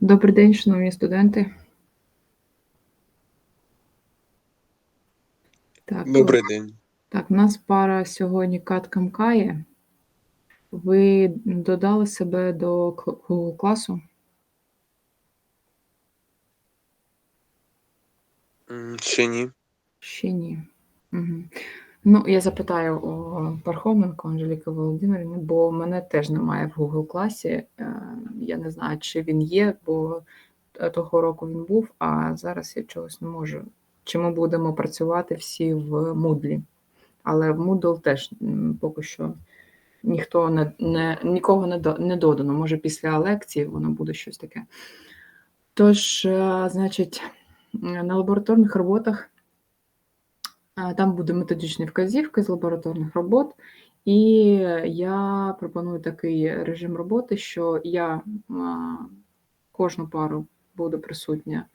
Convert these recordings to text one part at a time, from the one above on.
Добрий день, шановні студенти. Так, Добрий день. так, у нас пара сьогодні катка мкає. Ви додали себе до Google класу? Ще ні. Ще ні. Угу. Ну, я запитаю у Пархоменко Анжеліки Володимирівни, бо мене теж немає в Google класі. Е, Я не знаю, чи він є, бо того року він був, а зараз я чогось не можу. Чи ми будемо працювати всі в Moodle? Але в Moodle теж поки що ніхто не, не нікого не, до- не додано. Може, після лекції воно буде щось таке. Тож, е, значить, на лабораторних роботах Там буде методичні вказівки з лабораторних робот, і я пропоную такий режим роботи, що я кожну пару буду присутня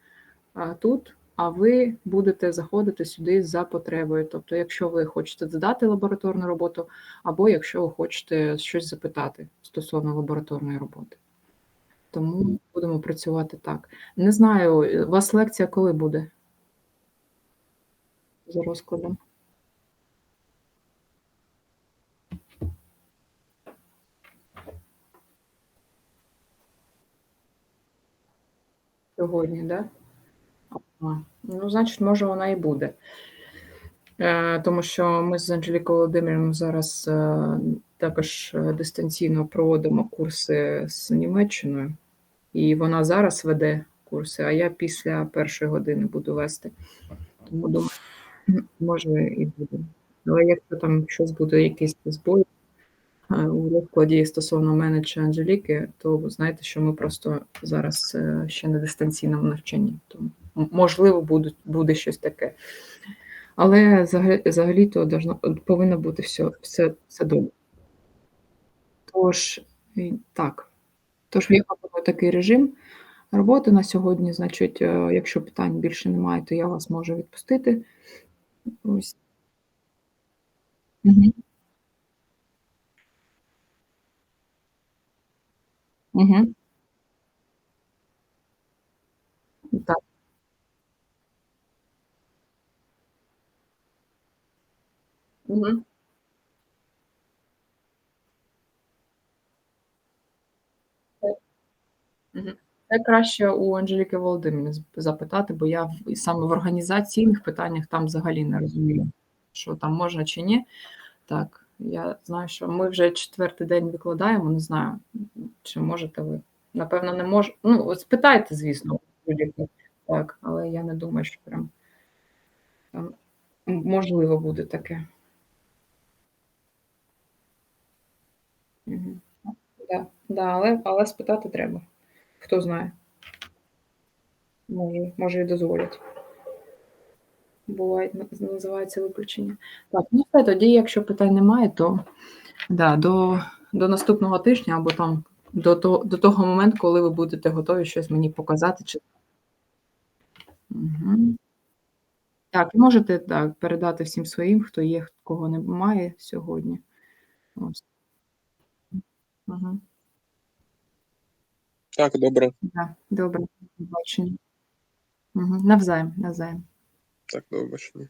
тут, а ви будете заходити сюди за потребою. Тобто, якщо ви хочете задати лабораторну роботу, або якщо ви хочете щось запитати стосовно лабораторної роботи. Тому будемо працювати так. Не знаю, у вас лекція коли буде? За розкладом. Сьогодні, да? Ну, значить, може, вона і буде. Е, тому що ми з Анжелікою Володимирівною зараз е, також е, дистанційно проводимо курси з Німеччиною, і вона зараз веде курси, а я після першої години буду вести. Тому думаю, може і буде. Але якщо там щось буде якийсь збой е, у розкладі стосовно мене чи Анжеліки, то ви знаєте, що ми просто зараз е, ще на дистанційному навчанні. Тому можливо буде, буде щось таке. Але взагалі- взагалі-то должно, повинно бути все, все, все добре. Тож, так. Тож пропоную такий режим роботи на сьогодні. Значить, е, якщо питань більше немає, то я вас можу відпустити. Ось. Угу. Угу. Так. Угу. Мгм. Це краще у Анжеліки Володимирівни з- запитати, бо я в саме в організаційних питаннях там взагалі не розумію, що там можна чи ні. Так, я знаю, що ми вже четвертий день викладаємо, не знаю, чи можете ви. Напевно, не можу. Ну, спитайте, звісно. Так, але я не думаю, що прям там можливо буде таке. Угу. Да, да, але, але спитати треба. Хто знає. Може, може і дозволять. Бувають, на- називається виключення. Так, ну все, тоді, якщо питань немає, то да, до, до наступного тижня або там до, того, до того моменту, коли ви будете готові щось мені показати. Чи... Угу. Так, можете так, передати всім своїм, хто є, кого немає сьогодні. Ось. Угу. Так, добре. Да, добре, до побачення. Угу. Навзаєм, навзаєм. Так, до побачення.